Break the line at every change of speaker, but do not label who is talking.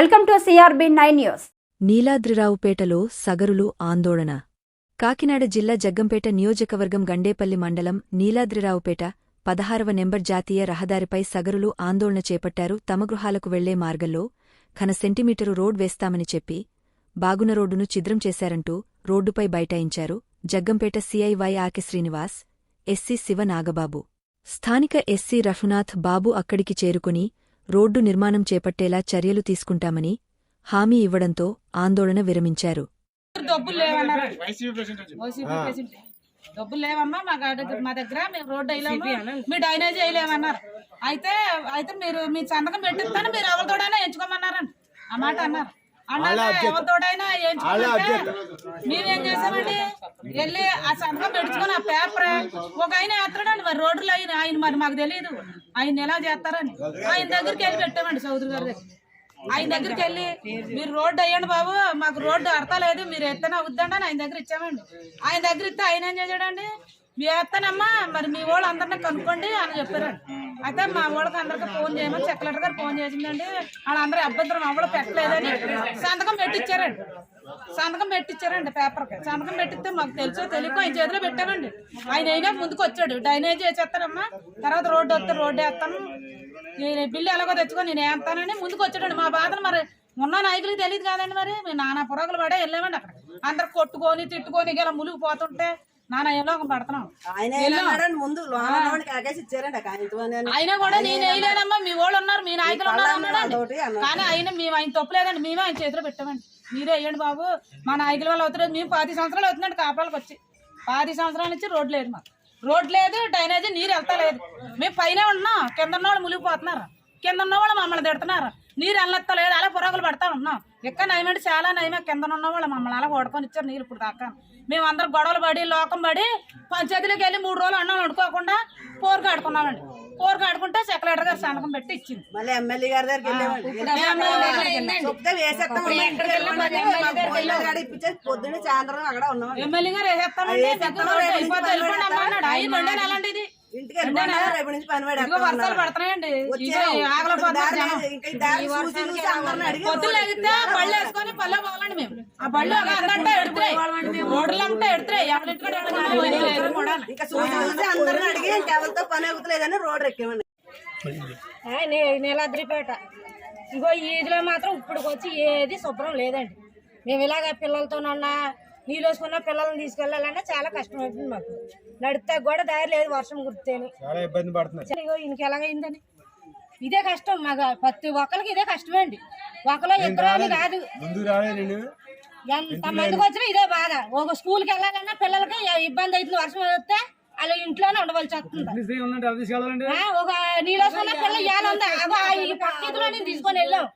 Welcome to CRB nine news.
నీలాద్రిరావుపేటలో సగరులు ఆందోళన. కాకినాడ జిల్లా జగ్గంపేట నియోజకవర్గం గండేపల్లి మండలం నీలాద్రిరావుపేట పదహారవ నెంబర్ జాతీయ రహదారిపై సగరులు ఆందోళన చేపట్టారు. తమ గృహాలకు వెళ్ళే మార్గంలో ఘన సెంటీమీటరు రోడ్ వేస్తామని చెప్పి బాగున రోడ్డును ఛిద్రం చేశారంటూ రోడ్డుపై బైఠాయించారు. జగ్గంపేట సీఐవై ఆకె శ్రీనివాస్ ఎస్సీ శివ నాగబాబు. స్థానిక ఎస్సీ రఘునాథ్ బాబు అక్కడికి చేరుకుని రోడ్డు నిర్మాణం చేపట్టేలా చర్యలు తీసుకుంటామని హామీ ఇవ్వడంతో ఆందోళన విరమించారు.
డబ్బులు లేవన్నారు
వైసీపీ ప్రెసిడెంట్ వచ్చింది.
YCP president. డబ్బులు లేవమ్మా మా దగ్గర మా దగ్గర మేము రోడ్డు వేయలేము. మీ డైనేజ్ వేయలేమన్నారు అయితే అయితే మీరు మీ సంతకం పెట్టిస్తాను మీరు ఎవరితోడైనా ఎంచుకోమన్నారండి ఆ మాట అన్నారు. మేమేం చేసామండి వెళ్ళి ఆ సంతకం పెట్టుకుని ఆ పేపర్ ఒక ఆయన వేస్తాడండి మరి రోడ్లు ఆయన ఆయన మరి మాకు తెలియదు ఆయన ఎలా చేస్తారని. ఆయన దగ్గరికి వెళ్ళి పెట్టామండి చౌదరి గారి దగ్గర ఆయన దగ్గరికి వెళ్ళి మీరు రోడ్డు అయ్యండి బాబు మాకు రోడ్డు అర్థలేదు మీరు ఎత్తన అవుద్దండి అని ఆయన దగ్గర ఇచ్చామండి. ఆయన దగ్గర ఇస్తే ఆయన ఏం చేశాడండి? మీరు ఎత్తానమ్మా మరి మీ వాళ్ళు అందరినీ కనుక్కోండి అని చెప్పారండి. అయితే మా వాళ్ళకి అందరికి ఫోన్ చేయమని సెక్రటరీ గారు ఫోన్ చేసిందండి. వాళ్ళందరూ అభ్యంతరం అవ్వడం పెట్టలేదని సంతకం పెట్టించారండి సంతకం పెట్టించారండి పేపర్కి. సంతకం పెట్టిస్తే మాకు తెలుసో తెలియకో ఆయన చేతిలో పెట్టామండి. ఆయన అయినా ముందుకు వచ్చాడు. డైనేజ్ చేసేస్తానమ్మా తర్వాత రోడ్డు వస్తే రోడ్డు వేస్తాను. నేను బిల్లు ఎలాగో తెచ్చుకొని నేను వేస్తానని ముందుకు వచ్చాడండి. మా బాధను మరి ఉన్న నాయకులకి తెలియదు కాదండి మరి. మేము నానా పురగలు పడే వెళ్ళామండి అక్కడ. అందరు కొట్టుకొని తిట్టుకొని ఇలా మునిగిపోతుంటే నానా ఏలో పడుతున్నాం
ఆయన ముందు ఇచ్చారండి
కూడా నేను వేయలేదమ్మా మీ వాళ్ళు ఉన్నారు మీ నాయకులు ఉన్నారు. కానీ ఆయన మేము ఆయన తప్పులేదండి మేమే ఆయన చేతిలో పెట్టామండి. మీరే వేయండి బాబు మా నాయకుల వాళ్ళు అవుతారు మేము పది సంవత్సరాలు అవుతుందండి కాపాలకు వచ్చి. పది సంవత్సరాల నుంచి రోడ్ లేదు మాకు. రోడ్ లేదు డ్రైనేజ్ నీరు వెళ్తా లేదు. మేము పైన ఉన్నాం కింద ఉన్న వాళ్ళు మునిగిపోతున్నారు. కింద ఉన్న వాళ్ళు మమ్మల్ని తిడుతున్నారు. నీరు వెళ్ళత్తలేదు అలా పురుగులు పడతా ఉన్నాం. ఎక్క నయమంటే చాలా నయమే. కింద ఉన్న వాళ్ళు మమ్మల్ని అలా కొడుకొని ఇచ్చారు నీరు ఇప్పుడు దాకా. మేము అందరం గొడవలు పడి లోకం పడి పంచాయతీలోకి వెళ్ళి మూడు రోజులు అన్నం వండుకోకుండా పోరుకు ఆడుకున్నామండి. పోరుకు ఆడుకుంటే సెక్రటరీ గారు సంతకం పెట్టి ఇచ్చింది.
మళ్ళీ ఎమ్మెల్యే గారి దగ్గరికి పొద్దున్న సాయంత్రం అక్కడ ఉన్నాం
ఎమ్మెల్యే గారు అయిపోతే వెళ్ళిపోండి అలాంటిది?
ఇంటికి రేపు నుంచి పని
వర్షాలు పడుతున్నాయండి.
ఇంకా
పొద్దులు ఎగితే వేసుకొని పోవాలండి మేము. ఆ ఎడుతున్నాయి. ఎడుతున్నాయి.
ఇంకా చూసి చూసి అందరిని అడిగి ఇంకెవరితో పని అవుతలేదని రోడ్డు ఎక్కామండి
నీలాద్రిపేట. ఇగో ఈ ఈదిలో మాత్రం ఇప్పుడు వచ్చి ఏది శుభ్రం లేదండి. మేము ఇలాగ పిల్లలతోనన్నా నీళ్ళు వేసుకున్న పిల్లల్ని తీసుకెళ్ళాలంటే చాలా కష్టం అవుతుంది మాకు. నడితే కూడా దారి లేదు వర్షం కురితేని
చాలా ఇబ్బంది పడుతున్నారు.
ఈయనకి ఎలాగైందని ఇదే కష్టం మాకు. ప్రతి ఒక్కరికి ఇదే కష్టమే అండి. ఒకలో ఇద్దరు కాదు. ఎంత మందికి వచ్చినా ఇదే బాధ. ఒక స్కూల్కి వెళ్ళాలన్నా పిల్లలకి ఇబ్బంది అవుతుంది వర్షం వస్తే వాళ్ళు ఇంట్లోనే ఉండవలసి వస్తుంది. ఒక నీళ్ళు వేసుకున్న పిల్ల ఇవాళ ఉంది అగో ఆ ఈ పక్క ఈదులో నేను తీసుకొని వెళ్ళాం.